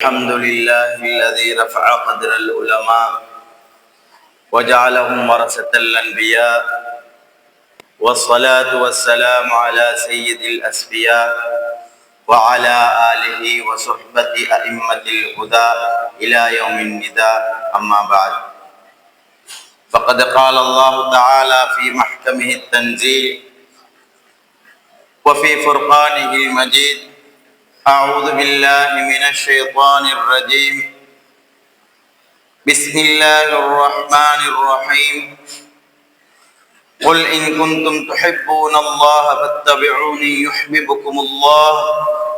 الحمد لله الذي رفع قدر العلماء وجعلهم ورثة الأنبياء والصلاة والسلام على سيد الأسفياء وعلى آله وصحبة أئمة الهدى إلى يوم النداء. أما بعد فقد قال الله تعالى في محكمه التنزيل وفي فرقانه المجيد أعوذ بالله من الشيطان الرجيم. بسم الله الرحمن الرحيم. قل إن كنتم تحبون الله فاتبعوني يحببكم الله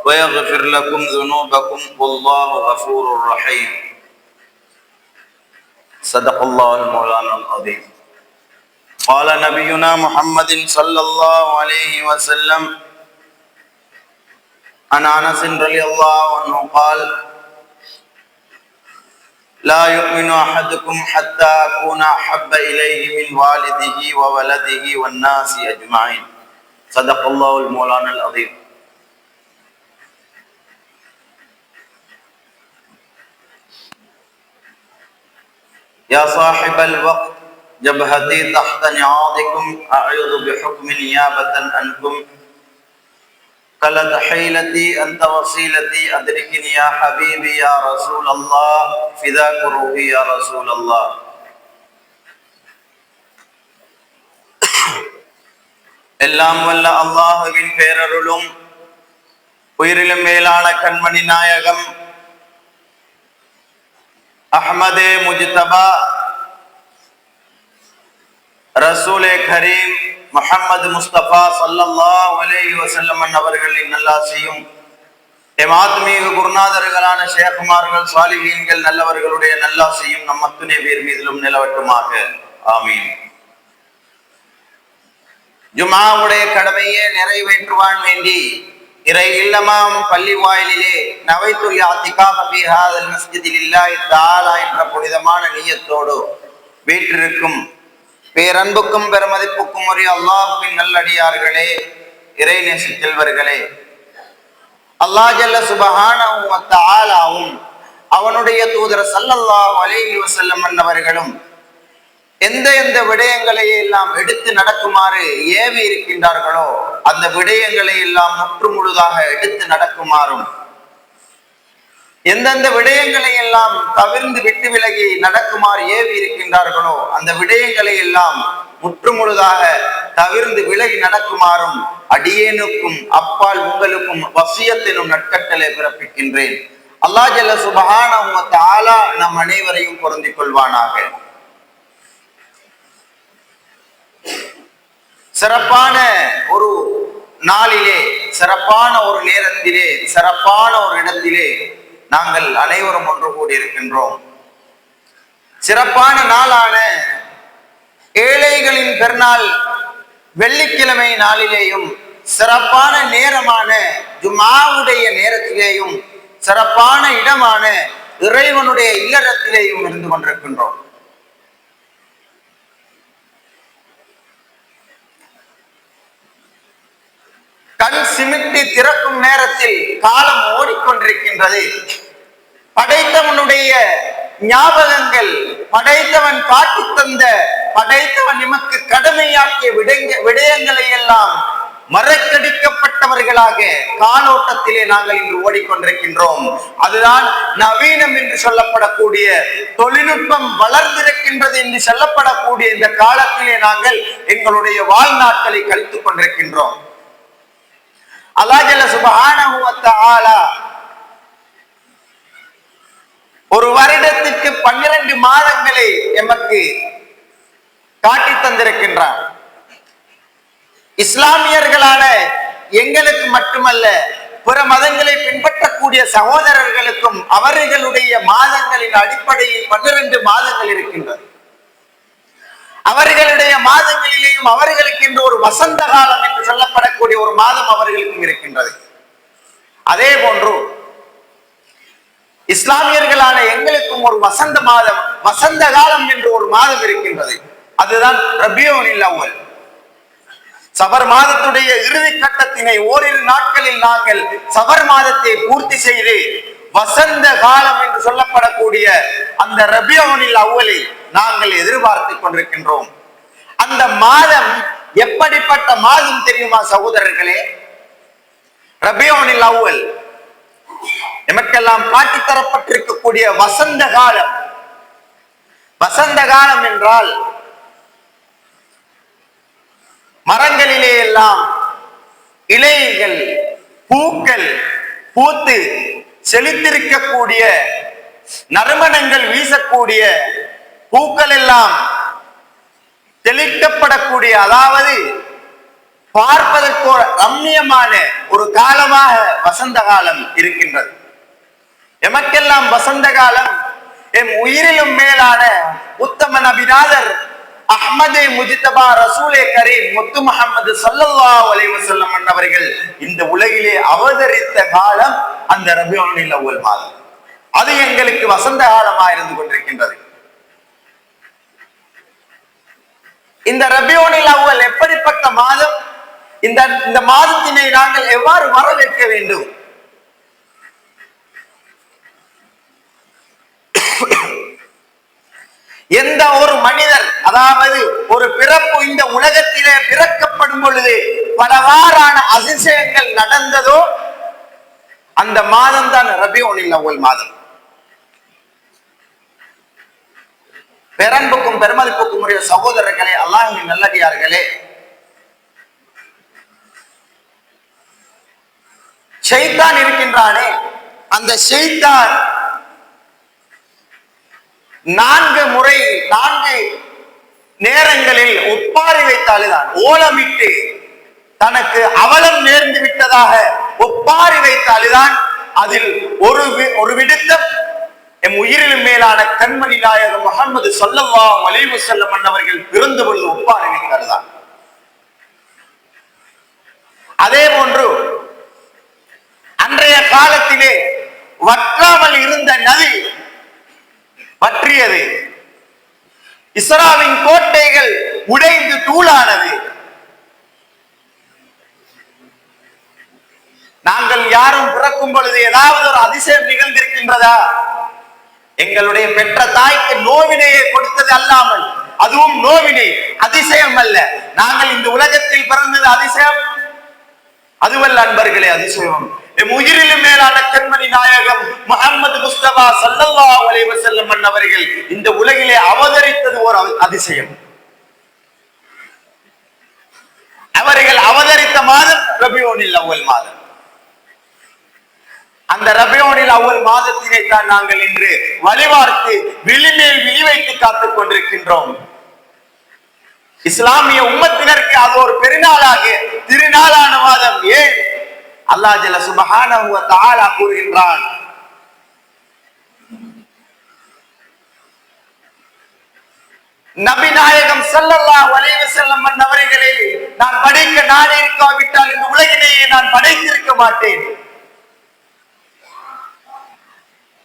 ويغفر لكم ذنوبكم والله غفور رحيم. صدق الله المولانا العظيم. قال نبينا محمد صلى الله عليه وسلم عن انس رضي الله عنه قال لا يؤمن أحدكم حتى أكون أحب إليه من والده وولده والناس أجمعين. صدق الله المولانا العظيم. يا صاحب الوقت جبهتي تحت نعاضكم أعوذ بحكم نيابة عنكم. فلا حيلتي أنت وسيلتي أدركني يا حبيبي يا رسول الله. فداك روحي يا رسول الله. എല്ലാം വല്ല അള്ളാഹുവിൻ പേരരുളും ഉയരിലും മേലാണ് കൺമണി നായകം. അഹമ്മദ് മുജിത്തബ ரசூலே கரீம் முஹம்மது முஸ்தபா சல்லல்லாஹு அலைஹி வஸல்லம் அவர்களின் நல்லாசியும். எம் ஆத்மீக குருநாதர்களான ஷேகுமார்கள் சாலிஹீன்கள் நல்லவர்களுடைய நல்லாசியும் நம் அத்துணை பேர் மீதிலும் நிலவட்டுமாக. ஆமீன். ஜுமாவுடைய கடமையை நிறைவேற்றுவான் வேண்டி இறை இல்லமாம் பள்ளி வாயிலே நவைத்துல் ஆத்திகாஃப ஃபீ மஸ்ஜிதில் இல்லாஹி தஆலா என்ற புனிதமான நீயத்தோடு வீற்றிருக்கும் பேரன்புக்கும் பெருமதிப்புக்கும் உரிய அல்லாஹுவின் நல்லடியார்களே இறை செல்வர்களே அல்லாஹ் ஜல்ல சுபஹானவும் வ தஆலாவும் அவனுடைய தூதர் ஸல்லல்லாஹு அலைஹி வஸல்லம் அன்னவர்களும் எந்த எந்த விடயங்களை எல்லாம் எடுத்து நடக்குமாறு ஏவி இருக்கின்றார்களோ அந்த விடயங்களை எல்லாம் முற்று முழுதாக எடுத்து நடக்குமாறும் எந்தெந்த விடயங்களை எல்லாம் தவிர்ந்து விட்டு விலகி நடக்குமாறு ஏவி இருக்கின்றார்களோ அந்த விடயங்களை எல்லாம் முற்றுமுழுதாக தவிர்ந்து விலகி நடக்குமாறும் அடியேனுக்கும் அப்பால் உங்களுக்கும் வசியத்தினும் நட்கட்டளை பிறப்பிக்கின்றேன். அல்லா ஜல்ல சுபகான ஆலா நம் அனைவரையும் பொருந்திக் கொள்வானாக. சிறப்பான ஒரு நாளிலே சிறப்பான ஒரு நேரத்திலே சிறப்பான ஒரு இடத்திலே நாங்கள் அனைவரும் ஒன்று கூடி இருக்கின்றோம். சிறப்பான நாளான ஏழைகளின் பெருநாள் வெள்ளிக்கிழமை நாளிலேயும் சிறப்பான நேரமான ஜுமாவுடைய நேரத்திலேயும் சிறப்பான இடமான இறைவனுடைய இல்லறத்திலேயும் இருந்து கொண்டிருக்கின்றோம். கண் சிமிட்டி திறக்கும் நேரத்தில் காலம் ஓடிக்கொண்டிருக்கின்றது. படைத்தவனுடைய ஞாபகங்கள் படைத்தவன் காட்டி தந்த படைத்தவன் நமக்கு கடமையாக்கிய விடங்க விடயங்களை எல்லாம் மறக்கடிக்கப்பட்டவர்களாக காலோட்டத்திலே நாங்கள் இன்று ஓடிக்கொண்டிருக்கின்றோம். அதுதான் நவீனம் என்று சொல்லப்படக்கூடிய தொழில்நுட்பம் வளர்ந்திருக்கின்றது என்று சொல்லப்படக்கூடிய இந்த காலத்திலே நாங்கள் எங்களுடைய வாழ்நாட்களை கழித்துக் கொண்டிருக்கின்றோம். அல்லாஜல சுபஹானஹு வ ஒரு வருடத்திற்கு பன்னிரண்டு மாதங்களை எமக்கு காட்டி தந்திருக்கின்றார். இஸ்லாமியர்களான எங்களுக்கு மட்டுமல்ல பிற மதங்களை பின்பற்றக்கூடிய சகோதரர்களுக்கும் அவர்களுடைய மாதங்களின் அடிப்படையில் பன்னிரண்டு மாதங்கள் இருக்கின்றது. அவர்களுடைய மாதங்களிலேயும் அவர்களுக்கு என்று ஒரு வசந்த காலம் என்று சொல்லப்படக்கூடிய ஒரு மாதம் அவர்களுக்கும் இருக்கின்றது. அதே போன்று இஸ்லாமியர்களான எங்களுக்கும் ஒரு வசந்த மாதம் வசந்த காலம் என்று ஒரு மாதம் இருக்கின்றது. அதுதான் ரபியோனில் அவ்வல். சபர் மாதத்துடைய இறுதி கட்டத்தினை ஓரிரு நாட்களில் நாங்கள் சபர் மாதத்தை பூர்த்தி செய்து வசந்த காலம் என்று சொல்லப்படக்கூடிய அந்த ரபியோனில் அவ்வலை நாங்கள் எதிர்பார்த்துக் கொண்டிருக்கின்றோம். அந்த மாதம் எப்படிப்பட்ட மாதம் தெரியுமா சகோதரர்களே? ரபியோனில் அவ்வல் எமக்கெல்லாம் காட்டித் தரப்பட்டிருக்கக்கூடிய வசந்த காலம் வசந்த காலம் என்றால் மரங்களிலே எல்லாம் இலைகள் பூக்கள் பூத்து செழித்திருக்கக்கூடிய நறுமணங்கள் வீசக்கூடிய பூக்கள் எல்லாம் தெளிக்கப்படக்கூடிய அதாவது பார்ப்பதற்கு ஒரு ஒரு காலமாக வசந்த காலம் இருக்கின்றது. எமக்கெல்லாம் வசந்த காலம் எம் உயிரிலும் மேலான உத்தம நபிநாதர் அஹமதே முஜித்தபா ரசூலே கரீம் முத்து முகமது சல்லல்லா அலைஹி வஸல்லம் அவர்கள் இந்த உலகிலே அவதரித்த காலம் அந்த ரபியோனில் ஒவ்வொரு மாதம். அது எங்களுக்கு வசந்த காலமாக இருந்து கொண்டிருக்கின்றது. இந்த ரபியோனில் அவ்வல் எப்படிப்பட்ட மாதம்? இந்த இந்த மாதத்தினை நாங்கள் எவ்வாறு வரவேற்க வேண்டும் எந்த ஒரு மனிதர் அதாவது ஒரு பிறப்பு இந்த உலகத்திலே பிறக்கப்படும் பொழுது பலவாறான அதிசயங்கள் நடந்ததோ அந்த மாதம் தான் ரபியோனில் அவ்வல் மாதம். பெரன்புக்கும் பெருமதிப்புக்கும் உரிய சகோதரர்களே அல்லாஹின் நல்லடியார்களே ஷைத்தான் இருக்கின்றானே அந்த செய்தான் நான்கு முறை நான்கு நேரங்களில் ஒப்பாரி வைத்தாலுதான் ஓலமிட்டு தனக்கு அவலம் நேர்ந்து விட்டதாக ஒப்பாரி வைத்தாலுதான் அதில் ஒரு வி- ஒரு விடுத்தம். எம் உயிரிலும் மேலான கண்மணி நாயகம் முகமது சொல்லவா மலிவு செல்லம் மன்னவர்கள் பிறந்த பொழுது ஒப்பாரி வைத்தால்தான். அதே போன்று அன்றைய காலத்திலே வற்றாமல் இருந்த நதி வற்றியது இஸ்ராவின் கோட்டைகள் உடைந்து தூளானது. நாங்கள் யாரும் பிறக்கும் பொழுது ஏதாவது ஒரு அதிசயம் நிகழ்ந்திருக்கின்றதா? எங்களுடைய பெற்ற தாய்க்கு நோவினையை கொடுத்தது அல்லாமல் அதுவும் நோவினை அதிசயம் அல்ல. நாங்கள் இந்த உலகத்தில் பிறந்தது அதிசயம். அதுவல்ல அன்பர்களே அதிசயம். உயிரிலும் மேலான கண்மணி நாயகம் முகமது முஸ்தபா சல்லல்லா அலைவ செல்லம் அவர்கள் இந்த உலகிலே அவதரித்தது ஒரு அதிசயம். அவர்கள் அவதரித்த மாதம் ரபியோனில் அவ்வல் மாதம். அந்த ரபியோனில் அவ்வல் மாதத்தினை தான் நாங்கள் இன்று வழிபார்த்து விழிமேல் விழி வைத்து காத்துக் கொண்டிருக்கின்றோம். இஸ்லாமிய உம்மத்தினருக்கு அது ஒரு பெருநாளாக திருநாளான மாதம். ஏன்? அல்லாஹ் ஜல்ல சுபஹான தாலா கூறுகின்றான். நபி நாயகம் ஸல்லல்லாஹு அலைஹி வஸல்லம் நான் படைக்க நானே இருக்காவிட்டால் இந்த உலகிலேயே நான் படைத்திருக்க மாட்டேன்.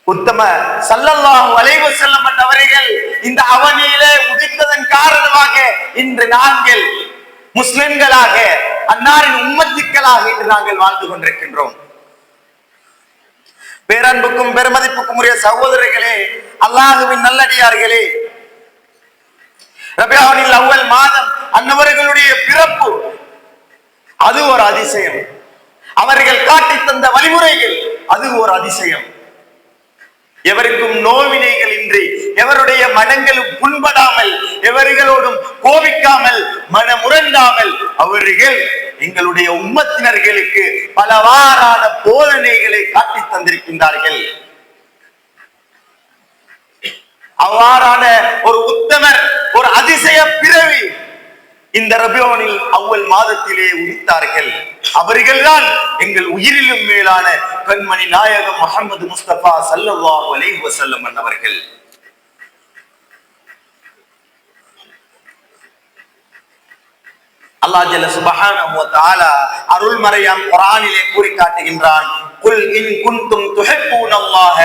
உத்தம சல்லல்லாஹு அலைஹி வஸல்லம் அவர்கள் இந்த அவனியிலே உதித்ததன் காரணமாக இன்று நாங்கள் முஸ்லிம்களாக அன்னாரின் உம்மத்திக்களாக இன்று நாங்கள் வாழ்ந்து கொண்டிருக்கின்றோம். பேரன்புக்கும் பெருமதிப்புக்கும் உரிய சகோதரர்களே அல்லாஹுவின் நல்லடியார்களே ரபியானில் அவ்வல் மாதம் அன்னவர்களுடைய பிறப்பு அது ஒரு அதிசயம். அவர்கள் காட்டித் தந்த வழிமுறைகள் அது ஒரு அதிசயம். எவருக்கும் நோவினைகள் இன்றி எவருடைய மனங்களும் புண்படாமல் எவர்களோடும் கோபிக்காமல் மனமுரண்டாமல் அவர்கள் எங்களுடைய உம்மத்தினர்களுக்கு பலவாறான போதனைகளை காட்டி தந்திருக்கின்றார்கள். அவ்வாறான ஒரு உத்தமர் ஒரு அதிசய பிறவி இந்த ரபியோனில் அவ்வள் மாதத்திலே உதித்தார்கள். அவர்கள்தான் எங்கள் உயிரிலும் மேலான கண்மணி நாயகம் முகமது முஸ்தபா சல்லல்லாஹு அலைஹி வஸல்லம் அவர்கள் அல்லாஹ் ஜல்ல சுபஹான அருள்மறையான் குரானிலே கூறி காட்டுகின்றான் குல் இன் குன்தும் துஹிப்பூனல்லாஹ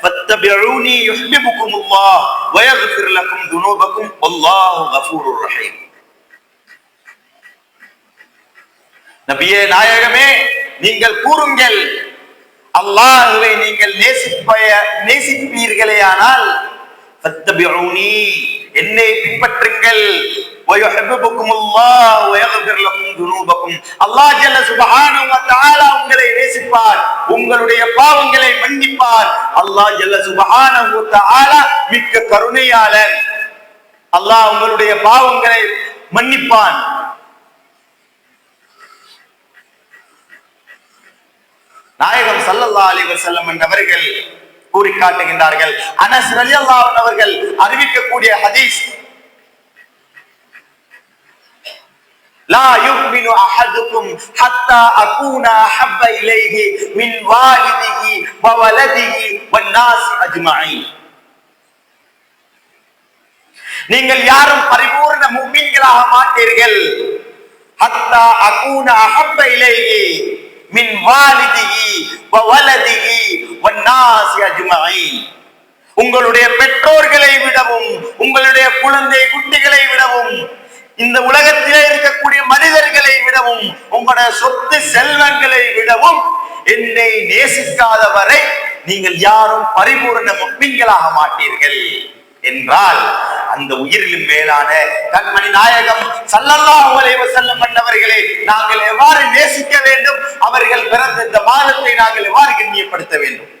ஃபத்தபிஊனி யுஹிப்புக்குமுல்லாஹ் வ யக்ஃபிர் லக்கும் துனூபக்கும் வல்லாஹு கஃபூருர் ரஹீம். நபியே நாயகமே நீங்கள் கூறுங்கள் அல்லாஹுவை நீங்கள் நேசிப்பய நேசிப்பீர்களே ஆனால் ஃபத்தபிஊனி என்னை பின்பற்றுங்கள். உங்களை நேசிப்பார். உங்களுடைய பாவங்களை மன்னிப்பார். அல்லாஹ் ஜல்ல சுபஹான மிக்க கருணையாளன் அல்லாஹ் உங்களுடைய பாவங்களை மன்னிப்பான் நாயகம் சல்லல்லா அலிவர் செல்லம் என்றவர்கள் கூறி காட்டுகின்றார்கள் அனஸ் ரலியல்லாஹன் அவர்கள் அறிவிக்கக்கூடிய ஹதீஸ் நீங்கள் யாரும் பரிபூர்ண முஃமின்களாக மாட்டீர்கள். ஹத்தா அகூனா ஹப்ப இலைஹி மின் வாலிதிகி வலதிகி வன்னாசி அஜ்மஈன் உங்களுடைய பெற்றோர்களை விடவும் உங்களுடைய குழந்தை குட்டிகளை விடவும் இந்த உலகத்திலே இருக்கக்கூடிய மனிதர்களை விடவும் உங்களுடைய சொத்து செல்வங்களை விடவும் என்னை நேசிக்காதவரை நீங்கள் யாரும் பரிபூர்ண முக்மீன்களாக மாட்டீர்கள். என்றால் அந்த உயிரிலும் மேலான கண்மணி நாயகம் சல்லல்லாஹு அலைஹி வஸல்லம் மன்னவர்களே நாங்கள் எவ்வாறு நேசிக்க வேண்டும்? அவர்கள் பிறந்த இந்த மாதத்தை நாங்கள் எவ்வாறு கண்ணியப்படுத்த வேண்டும்?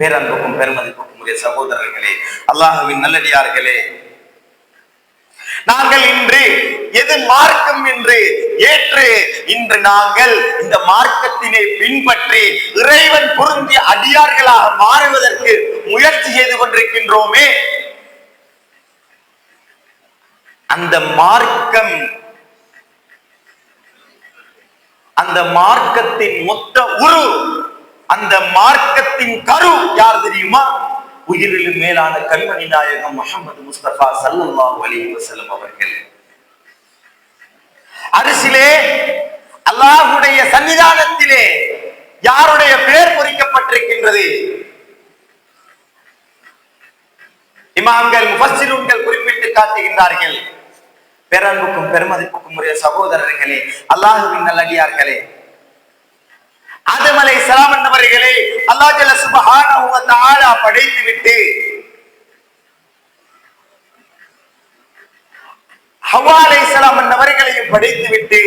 பேரன்புக்கும் பெருமதிப்புக்கும் உரிய சகோதரர்களே அல்லாஹுவின் நல்லடியார்களே நாங்கள் இன்று எது மார்க்கம் என்று ஏற்று இன்று நாங்கள் இந்த மார்க்கத்தினை பின்பற்றி இறைவன் பொருந்திய அடியார்களாக மாறுவதற்கு முயற்சி செய்து கொண்டிருக்கின்றோமே. அந்த மார்க்கம் அந்த மார்க்கத்தின் மொத்த உரு அந்த மார்க்கத்தின் கரு யார் தெரியுமா? உயிரிலும் மேலான கண்மணி நாயகம் முகமது முஸ்தபா சல்லா அலைஹி வஸல்லம் அவர்கள். அரிசிலே அல்லாஹுடைய சன்னிதானத்திலே யாருடைய பெயர் பொறிக்கப்பட்டிருக்கின்றது? இமாம்கள் முஃபஸ்ஸிரூன்கள் குறிப்பிட்டு காட்டுகின்றார்கள். பேரன்புக்கும் பெருமதிப்புக்கும் உரிய சகோதரர்களே அல்லாஹுவின் நல்லடியார்களே ஆதம் அலை சலாம் என்பவர்களே அல்லாஹ் ஜல்ல சுப்ஹானஹு படைத்து விட்டு ஹவ்வா அலை சலாம் என்பவர்களையும் படைத்து விட்டு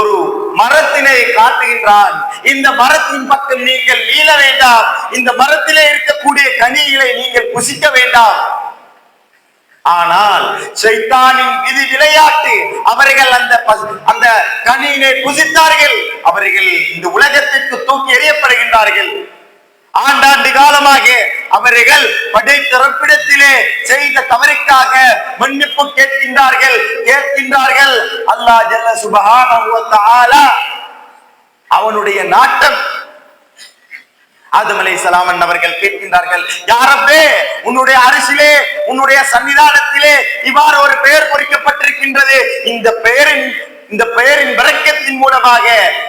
ஒரு மரத்தினை காட்டுகின்றான். இந்த மரத்தின் பக்கம் நீங்கள் நீள வேண்டாம். இந்த மரத்திலே இருக்கக்கூடிய கனிகளை நீங்கள் புசிக்க வேண்டாம். ஆனால் சைத்தானின் விதி விளையாட்டு அவர்கள் அந்த அந்த கனியினை புசித்தார்கள். அவர்கள் இந்த உலகத்திற்கு தூக்கி எறியப்படுகின்றார்கள். ஆண்டாண்டு காலமாக அவர்கள் படைத்திறப்பிடத்திலே செய்த தவறுக்காக மன்னிப்பு கேட்கின்றார்கள். கேட்கின்றார்கள். அல்லாஹ் ஜல்ல சுபஹானஹு வ அவனுடைய நாட்டம் ஆதம் அலை சலாமன் அவர்கள் கேட்கின்றார்கள் யாரப்பே உன்னுடைய அரசிலே உன்னுடைய சன்னிதானத்திலே இவ்வாறு ஒரு பெயர் பொறிக்கப்பட்டிருக்கின்றது. இந்த பெயரின் இந்த பெயரின் விளக்கத்தின் மூலமாக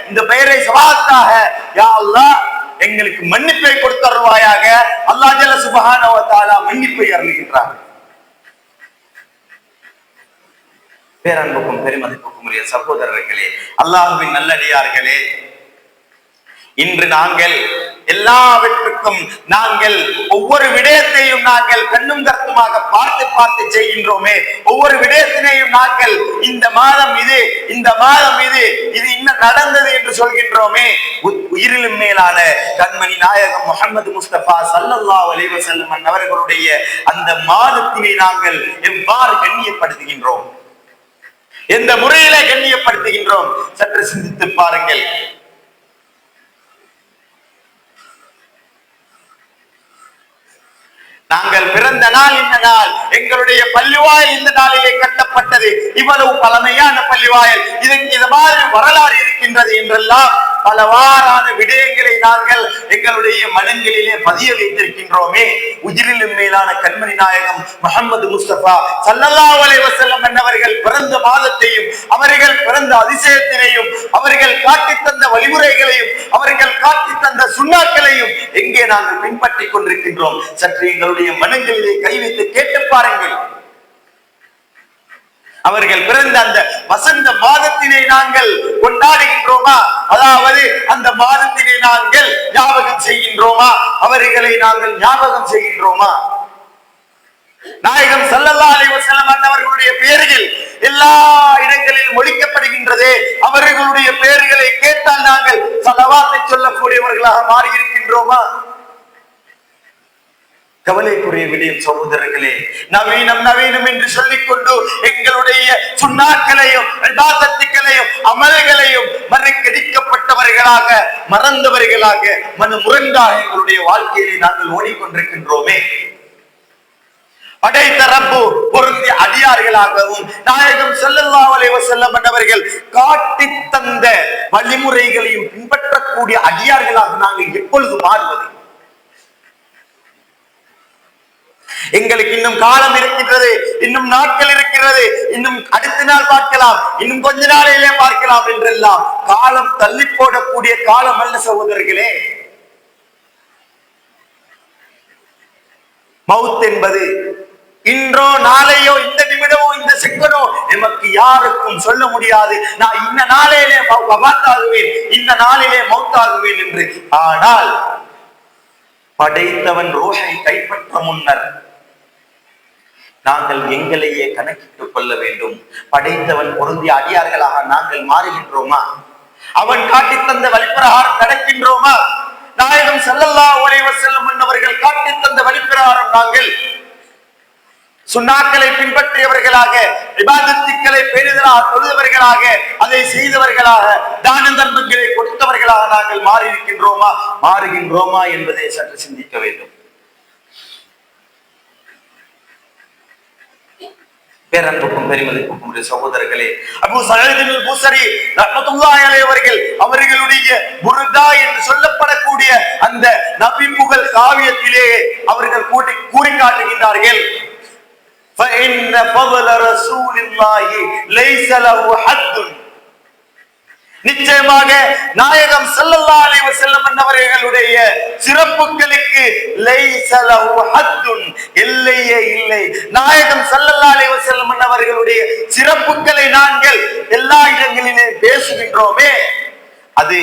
இந்த பெயரை சவாத்தாக யா அல்லாஹ் எங்களுக்கு மன்னிப்பை கொடுத்தருள்வாயாக அல்லாஹ் ஜல சுபஹானஹு மன்னிப்பை அருளுகின்றார். பேரன்புக்கும் பெருமதிப்புக்கும் உரிய சகோதரர்களே அல்லாஹுவின் நல்லடியார்களே இன்று நாங்கள் எல்லாவற்றுக்கும் நாங்கள் ஒவ்வொரு விடயத்தையும் நாங்கள் கண்ணும் கருத்துமாக பார்த்து பார்த்து செய்கின்றோமே. ஒவ்வொரு விடயத்தினையும் நாங்கள் இந்த மாதம் இது இந்த மாதம் இது இது இன்னும் நடந்தது என்று சொல்கின்றோமே. உ- உயிரிலும் மேலான கண்மணி நாயகம் முகமது முஸ்தபா சல்லல்லா அலைஹி அவர்களுடைய அந்த மாதத்தினை நாங்கள் எவ்வாறு கண்ணியப்படுத்துகின்றோம்? எந்த முறையில கண்ணியப்படுத்துகின்றோம்? சற்று சிந்தித்து பாருங்கள். நாங்கள் பிறந்த நாள் இந்த நாள். எங்களுடைய பள்ளிவாயல் இந்த நாளிலே கட்டப்பட்டது. இவ்வளவு பழமையான பள்ளிவாயல். இதற்கு இது மாதிரி வரலாறு இருக்கின்றது என்றெல்லாம் பலவாறான விடயங்களை நாங்கள் எங்களுடைய மனங்களிலே பதிய வைத்திருக்கின்றோமே. உயிரிலும் மேலான கண்மணி நாயகம் முகமது முஸ்தபா சல்லல்லா அலைஹி என்னவர்கள் பிறந்த மாதத்தையும் அவர்கள் பிறந்த அதிசயத்தினையும் அவர்கள் காட்டித் தந்த வழிமுறைகளையும் அவர்கள் காட்டி தந்த சுண்ணாக்களையும் எங்கே நாங்கள் பின்பற்றிக் கொண்டிருக்கின்றோம்? சற்று எங்களுடைய மனங்களிலே கை வைத்து கேட்டு பாருங்கள். அவர்கள் பிறந்த அந்த வசந்த மாதத்தினை நாங்கள் கொண்டாடுகின்றோமா? அதாவது அந்த மாதத்தினை நாங்கள் ஞாபகம் செய்கின்றோமா? அவர்களை நாங்கள் ஞாபகம் செய்கின்றோமா? நாயகம் சல்லல்லா அலைஹி அண்ணவர்களுடைய பெயர்கள் எல்லா இடங்களில் ஒழிக்கப்படுகின்றது. அவர்களுடைய பெயர்களை கேட்டால் நாங்கள் சலவாத்தை சொல்லக்கூடியவர்களாக மாறியிருக்கின்றோமா? கவலைக்குரிய விடயம் சகோதரர்களே நவீனம் நவீனம் என்று சொல்லிக் கொண்டு எங்களுடைய சுண்ணாக்களையும் இபாதத்துக்களையும் அமல்களையும் மறுக்கடிக்கப்பட்டவர்களாக மறந்தவர்களாக மன முரண்டாக எங்களுடைய வாழ்க்கையிலே நாங்கள் ஓடிக்கொண்டிருக்கின்றோமே. படைத்த ரப்பு பொருந்திய அடியார்களாகவும் நாயகம் ஸல்லல்லாஹு செல்லப்பட்டவர்கள் வஸல்லம் காட்டி தந்த வழிமுறைகளையும் பின்பற்றக்கூடிய அடியார்களாக நாங்கள் எப்பொழுது மாறுவது? எங்களுக்கு இன்னும் காலம் இருக்கின்றது இன்னும் நாட்கள் இருக்கிறது இன்னும் அடுத்த நாள் பார்க்கலாம் இன்னும் கொஞ்ச நாளையிலே பார்க்கலாம் என்றெல்லாம் காலம் தள்ளி போடக்கூடிய காலம் அல்ல சகோதரர்களே. மவுத் என்பது இன்றோ நாளையோ இந்த நிமிடமோ இந்த செக்கனோ எமக்கு யாருக்கும் சொல்ல முடியாது. நான் இந்த நாளையிலே மவுத்தாகுவேன் இந்த நாளிலே மவுத்தாகுவேன் என்று. ஆனால் படைத்தவன் ரோஷை கைப்பற்ற முன்னர் நாங்கள் எங்களையே கணக்கிட்டுக் கொள்ள வேண்டும். படைத்தவன் பொருந்திய அடியார்களாக நாங்கள் மாறுகின்றோமா? அவன் காட்டி தந்த வழிப்பிரகாரம் நடக்கின்றோமா? நாயகம் செல்லல்லா அலைஹி செல்லும் என்பவர்கள் காட்டி தந்த வழிப்பிரகாரம் நாங்கள் சுண்ணாக்களை பின்பற்றியவர்களாக விவாதத்துக்களை பெறுதலாக தொழுதவர்களாக அதை செய்தவர்களாக தான தர்மங்களை கொடுத்தவர்களாக நாங்கள் மாறி இருக்கின்றோமா மாறுகின்றோமா என்பதை சற்று சிந்திக்க வேண்டும். பேரன்புக்கும் பெருமதிக்கும் உடைய சகோதரர்களே அபு சஹீதுல் பூசரி ரஹமத்துல்லாஹி அவர்கள் அவர்களுடைய புர்தா என்று சொல்லப்படக்கூடிய அந்த நபி புகழ் காவியத்திலே அவர்கள் கூட்டி கூறி காட்டுகின்றார்கள் فإن فضل رسول الله ليس له حد நிச்சயமாக நாயகம் ஸல்லல்லாஹு அலைஹி வஸல்லம் அவர்களுடைய சிறப்புகளுக்கு லைஸ லஹு ஹத்துன் எல்லையே இல்லை நாயகம் ஸல்லல்லாஹு அலைஹி வஸல்லம் அவர்களுடைய சிறப்புகளை நாங்கள் எல்லா இடங்களிலே பேசுகின்றோமே அது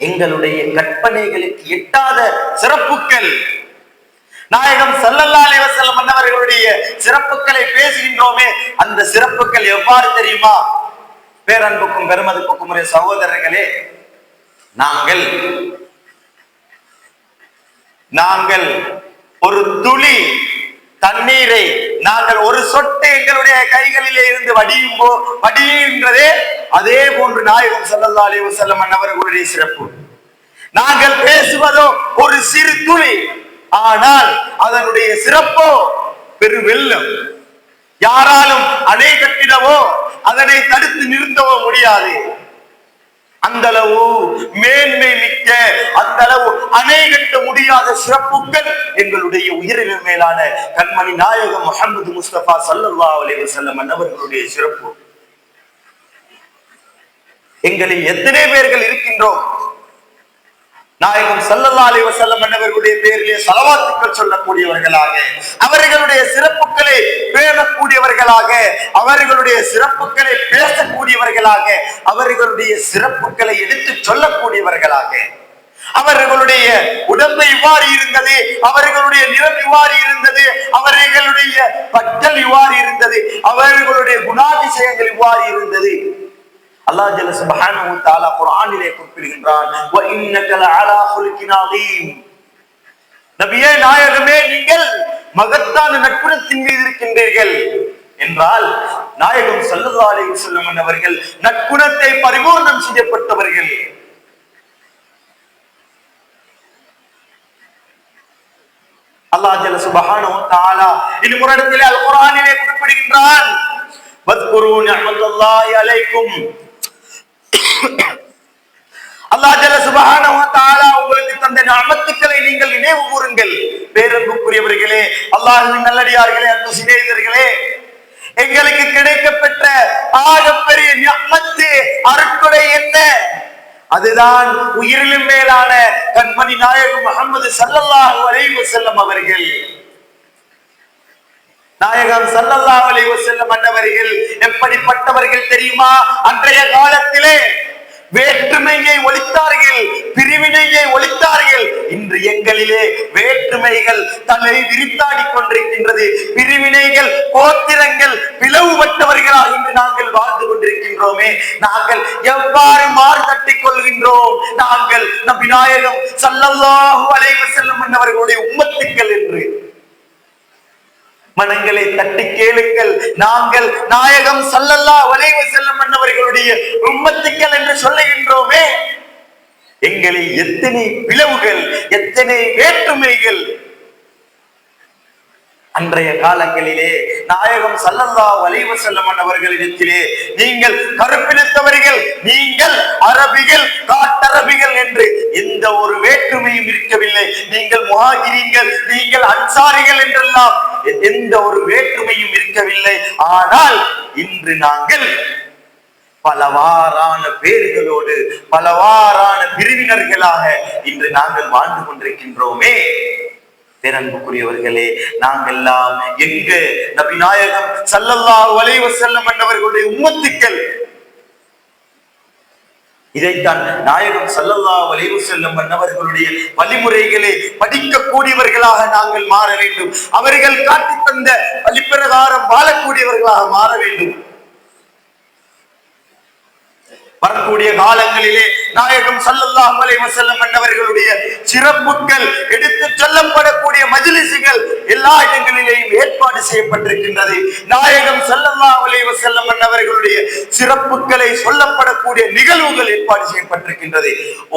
எங்களுடைய கற்பனைகளுக்கு எட்டாத சிறப்புகள் நாயகம் ஸல்லல்லாஹு அலைஹி மன்னவர்களுடைய சிறப்புகளை பேசுகின்றோமே அந்த சிறப்புகள் எவ்வாறு தெரியுமா? பேரன்புக்கும் பெருமதிப்புக்கும் உரிய சகோதரர்களே நாங்கள் நாங்கள் ஒரு துளி தண்ணீரை நாங்கள் ஒரு சொட்டு எங்களுடைய கைகளிலே இருந்து வடியும் போ வடிகின்றதே அதே போன்று நாயகம் செல்லல்லா அலைஹி வஸல்லம் அவர்களுடைய சிறப்பு. நாங்கள் பேசுவதோ ஒரு சிறு துளி ஆனால் அதனுடைய சிறப்போ பெருவெல்லம் யாராலும் அணை கட்டிடவோ அதனை தடுத்து நிறுத்தவோ முடியாது. அந்த அளவு மேன்மை மிக்க அந்த அளவு அணை கட்ட முடியாத சிறப்புகள் எங்களுடைய உயிரில் மேலான கண்மணி நாயகம் முகமது முஸ்தபா சல்லா அலைஹி வஸல்லம் அவர்களுடைய சிறப்பு. எங்களில் எத்தனை பேர்கள் இருக்கின்றோம்? நாயகம் ஸல்லல்லாஹு அலைஹி வஸல்லம் அவர்களுடைய பேரிலே சலவாத்துக்கள் சொல்லக்கூடியவர்களாக அவர்களுடைய சிறப்புகளை பேணக்கூடியவர்களாக அவர்களுடைய சிறப்புகளை பேசக்கூடியவர்களாக அவர்களுடைய சிறப்புகளை எடுத்து சொல்லக்கூடியவர்களாக. அவர்களுடைய உடம்பு இவ்வாறு இருந்தது அவர்களுடைய நிறம் இவ்வாறு இருந்தது அவர்களுடைய பட்டல் இவ்வாறு இருந்தது அவர்களுடைய குணாதிசயங்கள் இவ்வாறு இருந்தது. அல்லாஹ் ஜல்ல சுப்ஹானஹு வ தஆலா குர்ஆனிலே குறிப்பிடுகின்றான் வ இன்னக லஅலா குல்கின் அதீம் நபியே நாயகமே நீங்கள் மகத்தான நட்புணத்தின் மீது இருக்கின்றீர்கள் என்றால் நாயகம் ஸல்லல்லாஹு அலைஹி வஸல்லம் அவர்கள் நட்புணத்தை பரிபூர்ணம் செய்யப்பட்டவர்கள் அல்லாஹ் ஜல்ல சுப்ஹானஹு வ தஆலா இன்னும் ஒரு இடத்திலே அல் குர்ஆனிலே குறிப்பிடுகின்றான் வத்குரு நிஅமத்துல்லாஹி அலைக்கும் அல்லா ஜல சுப்ஹானஹு உங்களுக்கு தந்த நிஅமத்துக்களை நீங்கள் நினைவு கூறுங்கள். பேரன்புக்குரியவர்களே அல்லாஹின் நல்லடியார்களே அன்பு சிநேகிதர்களே எங்களுக்கு கிடைக்கப்பெற்ற ஆகப்பெரிய நிஅமத்து அருட்கொடை என்ன? அதுதான் உயிரிலும் மேலான கண்மணி நாயகம் முகமது சல்லல்லாஹு அலைஹி வஸல்லம் அவர்கள். நாயகம் சல்லல்லாஹு அலைஹி வஸல்லம் அன்னவர்கள் எப்படிப்பட்டவர்கள் தெரியுமா? அன்றைய காலத்திலே வேற்றுமையை ஒழித்தார்கள் பிரிவினையை ஒழித்தார்கள். இன்று எங்களிலே வேற்றுமைகள் தலை விரித்தாடி கொண்டிருக்கின்றது. பிரிவினைகள் கோத்திரங்கள் பிளவுபட்டவர்களாக இன்று நாங்கள் வாழ்ந்து கொண்டிருக்கின்றோமே. நாங்கள் எவ்வாறு மாறு தட்டிக் கொள்கின்றோம்? நாங்கள் நம் விநாயகம் சல்லல்லாஹு அலைவர் செல்லும் என்னவர்களுடைய உம்மத்துக்கள் என்று. மனங்களை தட்டி கேளுங்கள். நாங்கள் நாயகம் சல்லல்லா வளைவு செல்லும் மன்னவர்களுடைய உம்மத்துக்கள் என்று சொல்லுகின்றோமே. எங்களில் எத்தனை பிளவுகள் எத்தனை வேற்றுமைகள். அன்றைய காலங்களிலே நாயகம் சல்லல்லா வலைவு செல்லம் அவர்களிடத்திலே நீங்கள் கருப்பினத்தவர்கள் நீங்கள் அரபிகள் காட்டரபிகள் என்று எந்த ஒரு வேற்றுமையும் இருக்கவில்லை. நீங்கள் முகாகிரீங்கள் நீங்கள் அன்சாரிகள் என்றெல்லாம் எந்த ஒரு வேற்றுமையும் இருக்கவில்லை. ஆனால் இன்று நாங்கள் பலவாறான பேர்களோடு பலவாறான பிரிவினர்களாக இன்று நாங்கள் வாழ்ந்து கொண்டிருக்கின்றோமே. பேரன்புக்குரியவர்களே நாங்கெல்லாம் எங்க நபிநாயகம் சல்லல்லா வளைவு வஸல்லம் என்றவர்களுடைய உம்மத்துக்கள் இதைத்தான் நாயகம் சல்லல்லா வலிவு செல்லும் மன்னவர்களுடைய வழிமுறைகளை படிக்கக்கூடியவர்களாக நாங்கள் மாற வேண்டும். அவர்கள் காட்டி தந்த வழிப்பிரகாரம் வாழக்கூடியவர்களாக மாற வேண்டும். வரக்கூடிய காலங்களிலே நாயகம் சல்லல்லாஹு அலைஹி வஸல்லம் மன்னவர்களுடைய சிறப்புகள் எடுத்து சொல்லப்படக்கூடிய மஜ்லிஸுகள் எல்லா இடங்களிலேயும் ஏற்பாடு செய்யப்பட்டிருக்கின்றது. நாயகம் சல்லல்லாஹு அலைஹி வஸல்லம் மன்னவர்களுடைய சிறப்புகளை சொல்லப்படக்கூடிய நிகழ்வுகள் ஏற்பாடு செய்யப்பட்டிருக்கின்றது.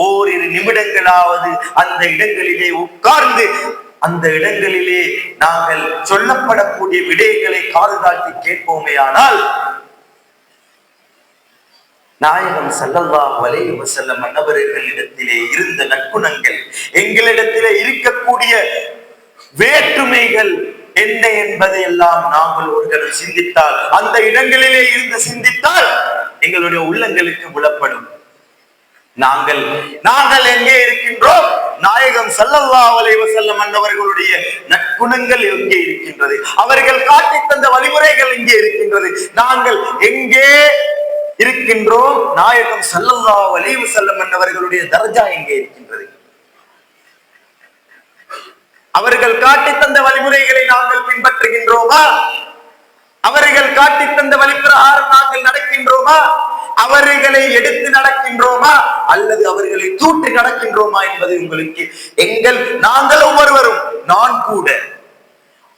ஓரிரு நிமிடங்களாவது அந்த இடங்களிலே உட்கார்ந்து அந்த இடங்களிலே நாங்கள் சொல்லப்படக்கூடிய விடயங்களை காது தாழ்த்தி கேட்போமே ஆனால் நாயகம் சல்லல்லாஹு அலைஹி வஸல்லம் மன்னவர்களிடத்திலே இருந்த நற்குணங்கள் எங்களிடத்திலே இருக்கக்கூடிய வேற்றுமைகள் என்ன என்பதை எல்லாம் நாங்கள் ஒரு கணம் சிந்தித்தால் அந்த இடங்களிலே இருந்து சிந்தித்தால் எங்களுடைய உள்ளங்களுக்கு புலப்படும். நாங்கள் நாங்கள் எங்கே இருக்கின்றோம்? நாயகம் சல்லல்லாஹு அலைஹி செல்ல மன்னவர்களுடைய நற்குணங்கள் எங்கே இருக்கின்றது? அவர்கள் காட்டித் தந்த வழிமுறைகள் எங்கே இருக்கின்றது? நாங்கள் எங்கே இருக்கின்றோம். நாயகம் சல்லல்லாஹு வலிவு செல்லம் என்னவர்களுடைய தர்ஜா எங்கே இருக்கின்றது. அவர்கள் காட்டித் தந்த வழிமுறைகளை நாங்கள் பின்பற்றுகின்றோமா? அவர்கள் காட்டித் தந்த வழிப்பிரகாரம் நாங்கள் நடக்கின்றோமா? அவர்களை எடுத்து நடக்கின்றோமா? அல்லது அவர்களை தூட்டி நடக்கின்றோமா என்பது உங்களுக்கு எங்கள் நாங்கள் ஒவ்வொருவரும் நான் கூட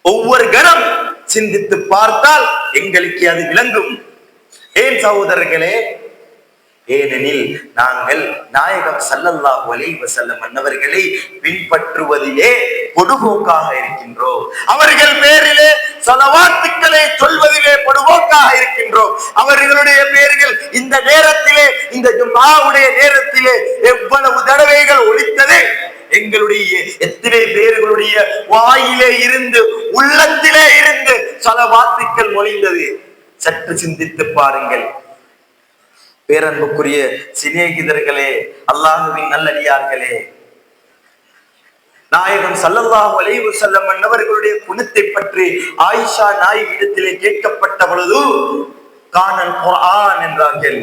ஒவ்வொரு கணம் சிந்தித்து பார்த்தால் எங்களுக்கு அது விளங்கும். ஏன் சகோதரர்களே? ஏனெனில் நாங்கள் நாயகம் சல்லல்லாஹு அலைஹி வஸல்லம் மன்னவர்களை பின்பற்றுவதிலே பொடுபோக்காக இருக்கின்றோம். அவர்கள் பேரிலே சலவாத்துக்களை சொல்வதிலே பொடுபோக்காக இருக்கின்றோம். அவர்களுடைய பேர்கள் இந்த நேரத்திலே இந்த ஜும்மாவுடைய நேரத்திலே எவ்வளவு தடவைகள் ஒழித்ததே எங்களுடைய எத்தனை பேர்களுடைய வாயிலே இருந்து உள்ளத்திலே இருந்து சலவாத்துக்கள் மொழிந்தது? சற்று சிந்தித்து பாருங்கள். பேரன்புக்குரிய சிநேகிதர்களே அல்லாஹுவின் நல்லடியார்களே. நாயகம் சல்லல்லாஹ் வலைவு செல்லம் மன்னவர்களுடைய குணத்தை பற்றி ஆயிஷா நாயகிடத்திலே கேட்கப்பட்ட பொழுது காணல் குரான் என்றார்கள்.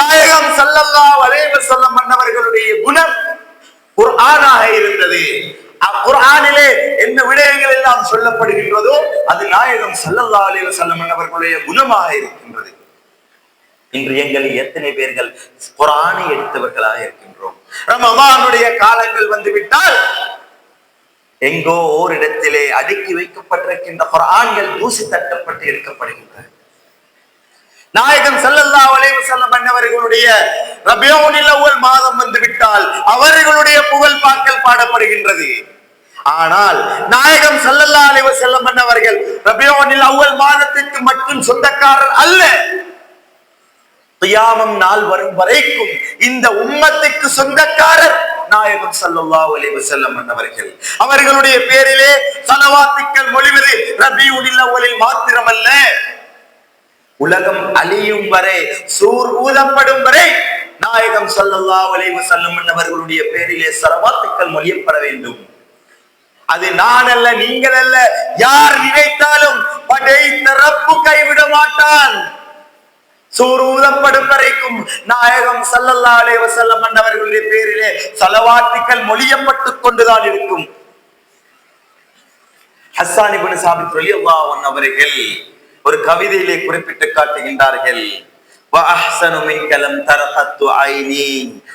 நாயகம் சல்லல்லாஹ் வலைவு செல்லம் மன்னவர்களுடைய குணம் குர்ஆனாக இருந்தது. குரானிலே என்ன விடயங்கள் எல்லாம் சொல்லப்படுகின்றதோ அது நாயகம் சல்லல்லா அலைஹி வஸல்லம் மன்னவர்களுடைய குணமாக இருக்கின்றது. இன்று எங்களில் எத்தனை பேர்கள் குரானை எடுத்தவர்களாக இருக்கின்றோம். ரமமானுடைய காலங்கள் வந்துவிட்டால் எங்கோ ஓரிடத்திலே அடுக்கி வைக்கப்பட்டிருக்கின்ற குரான்கள் தூசி தட்டப்பட்டு எடுக்கப்படுகின்றன. நாயகம் செல்லல்லா அலைஹி செல்ல மன்னவர்களுடைய ரபியோனில் அவ்வல் மாதம் வந்து விட்டால் அவர்களுடைய புகழ் பாக்கல் பாடப்படுகின்றது. ஆனால் நாயகம் சல்லல்லா அலைஹி செல்லம் அவர்கள் ரபியோனில் அவ்வல் மாதத்திற்கு மட்டும் சொந்தக்காரர் அல்ல. கியாமம் நாள் வரும் வரைக்கும் இந்த உம்மத்துக்கு சொந்தக்காரர் நாயகம் சல்லா அலைஹி செல்லம் அவர்கள் அவர்களுடைய பேரிலே சலவாத்துக்கள் மொழிவது ரபியுல் அவ்வலில் மாத்திரமல்ல. உலகம் அழியும் வரை சூர் ஊதப்படும் வரை நாயகம் சல்லல்லா அலைஹி செல்லும் அவர்களுடைய பேரிலே சரவாத்துக்கள் மொழியப்பட வேண்டும். அது நான் அல்ல நீங்கள் அல்ல யார் நினைத்தாலும் படைத்த ரப்பு கைவிட மாட்டான். சூரூதப்படும் வரைக்கும் நாயகம் சல்லல்லா அலே வசல்லம் பேரிலே சலவாத்துக்கள் மொழியப்பட்டுக் கொண்டுதான் இருக்கும். ஹஸ்ஸான் இப்னு சாபித் ரலியல்லாஹு அவர்கள் ஒரு கவிதையிலே குறிப்பிட்டு காட்டுகின்றார்கள்.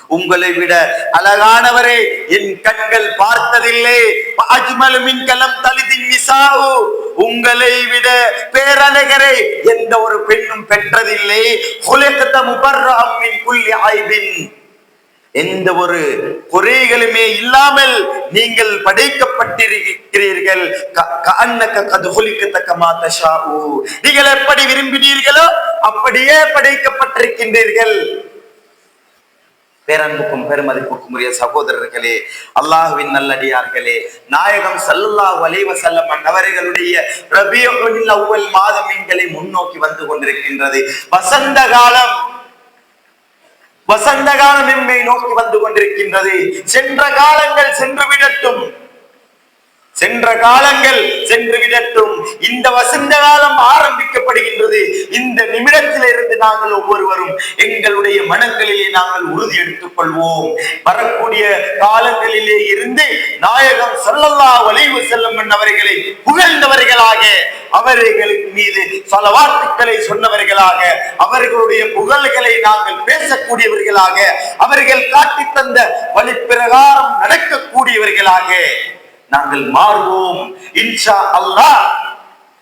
உங்களை விட அழகானவரே என் கண்கள் பார்த்ததில்லை. உங்களை விட பேரழகரை எந்த ஒரு பெண்ணும் பெற்றதில்லை. எந்த ஒரு குறைகளுமே இல்லாமல் நீங்கள் படைக்கப்பட்டிருக்கிறீர்கள். நீங்கள் எப்படி விரும்பினீர்களோ அப்படியே படைக்கப்பட்டிருக்கின்றீர்கள். பேரன்புக்கும் பெருமதிப்புக்கும் உரிய சகோதரர்களே அல்லாஹ்வின் நல்லடியார்களே நாயகம் ஸல்லல்லாஹு வலிவ வஸல்லம் அவர்களுடைய மாதம் எங்களை முன்னோக்கி வந்து கொண்டிருக்கின்றது. வசந்த காலம் வசந்த காலம் எம்மை நோக்கி வந்து கொண்டிருக்கின்றது. சென்ற காலங்கள் சென்று விடட்டும். சென்ற காலங்கள் சென்று விடட்டும். இந்த வசந்த காலம் ஆரம்பிக்கப்படுகின்றது. இந்த நிமிடத்திலிருந்து நாங்கள் ஒவ்வொருவரும் எங்களுடைய மனங்களிலே நாங்கள் உறுதி எடுத்துக் கொள்வோம் வரக்கூடிய காலங்களிலே இருந்து நாயகம் சொல்லல்லா வளைவு செல்லும் என்னவர்களை புகழ்ந்தவர்களாக அவர்களுக்கு மீது பல வார்த்தைகளை சொன்னவர்களாக அவர்களுடைய புகழ்களை நாங்கள் பேசக்கூடியவர்களாக அவர்கள் காட்டித் தந்த வழி பிரகாரம் நடக்கக்கூடியவர்களாக. நாங்கள் மாறுவோம். இன்ஷா அல்லாஹ்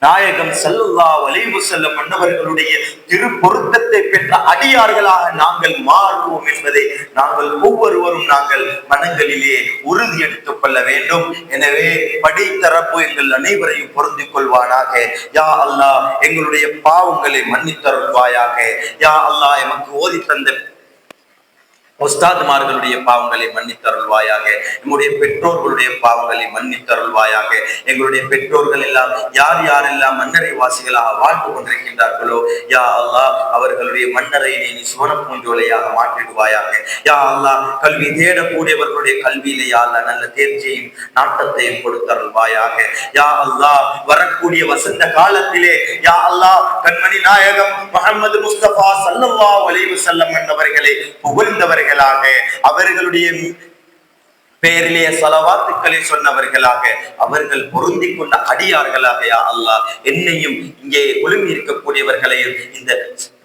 நாயகம் ஸல்லல்லாஹு வலிவு செல்ல மன்னவர்களுடைய திரு பொருத்தத்தை பெற்ற அடியார்களாக நாங்கள் மாறுவோம் என்பதை நாங்கள் ஒவ்வொருவரும் நாங்கள் மனங்களிலே உறுதி எடுத்துக் கொள்ள வேண்டும். எனவே படித்தரப்பு எங்கள் அனைவரையும் பொருந்திக் கொள்வானாக. யா அல்லாஹ் எங்களுடைய பாவங்களை மன்னித்தருள்வாயாக. யா அல்லாஹ் எமக்கு ஓதி தந்த உஸ்தாதுமார்களுடைய பாவங்களை மன்னித்தருள்வாயாக. எங்களுடைய பெற்றோர்களுடைய பாவங்களை மன்னித்தருள்வாயாக. எங்களுடைய பெற்றோர்கள் எல்லாம் யார் யாரெல்லாம் மன்னரை வாசிகளாக வாழ்ந்து கொண்டிருக்கின்றார்களோ யா அல்லாஹ் அவர்களுடைய மன்னரை நீ சுவன பூஞ்சோலையாக மாற்றிடுவாயாக. யா அல்லா கல்வி தேடக்கூடியவர்களுடைய கல்வியிலே யா அல்லாஹ் நல்ல தேர்ச்சியையும் நாட்டத்தையும் கொடுத்தருள்வாயாக. யா அல்லாஹ் வரக்கூடிய வசந்த காலத்திலே யா அல்லாஹ் கண்மணி நாயகம் முகமது முஸ்தபா சல்லவா வலிவு செல்லம் வஸல்லம் என்பவர்களை சொன்னவர்களாக அவர்களுடைய பேரிலே சலவாத்துக்களை சொன்னவர்களாக அவர்கள் பொருந்தி கொண்ட அடியார்களாக யா அல்லாஹ் என்னையும் இங்கே ஒழுங்கி இருக்கக்கூடியவர்களையும் இந்த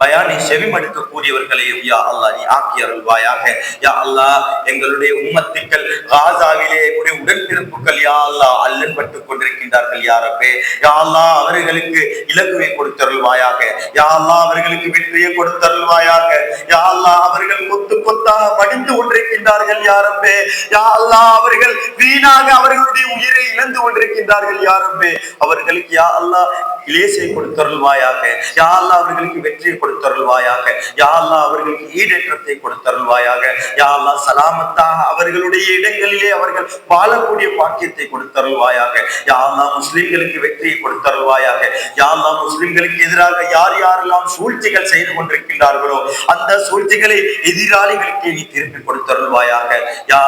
பயானை செவிமடுக்கக்கூடியவர்களையும் யா அல்லா நீ ஆக்கி அருள்வாயாக. யா அல்லா எங்களுடைய உம்மத்துக்கள் காசாவிலே கூடிய உடன்பிறப்புகள் யா அல்லா அல்லன் பட்டுக் கொண்டிருக்கின்றார்கள் யாரப்பே யா அல்லா அவர்களுக்கு இலகுவை கொடுத்தருள்வாயாக. யா அல்லா அவர்களுக்கு வெற்றியை கொடுத்தருள்வாயாக. யா அல்லா அவர்கள் கொத்து கொத்தாக மடிந்து கொண்டிருக்கின்றார்கள் யாரப்பே யா அல்லா அவர்கள் வீணாக அவர்களுடைய உயிரை இழந்து கொண்டிருக்கின்றார்கள் யாரப்பே அவர்களுக்கு யா அல்லா இலேசை கொடுத்தருள்வாயாக. யா அல்லா அவர்களுக்கு வெற்றியை கொடுத்தருள்வாயாக. யாழ்லா அவர்களுக்கு ஈடேற்றத்தை கொடுத்தருள்வாயாக. யாழ்லா சலாமத்தாக அவர்களுடைய இடங்களிலே அவர்கள் வாழக்கூடிய பாக்கியத்தை கொடுத்தருள்வாயாக. யாழ்லா அல்லாஹ் முஸ்லிம்களுக்கு வெற்றியை கொடுத்தருள்வாயாக. யாழ்லா அல்லாஹ் முஸ்லிம்களுக்கு எதிராக யார் யாரெல்லாம் சூழ்ச்சிகள் செய்து கொண்டிருக்கின்றார்களோ அந்த சூழ்ச்சிகளை எதிராளிகளுக்கு நீ திருப்பி கொடுத்தருள்வாயாக. யா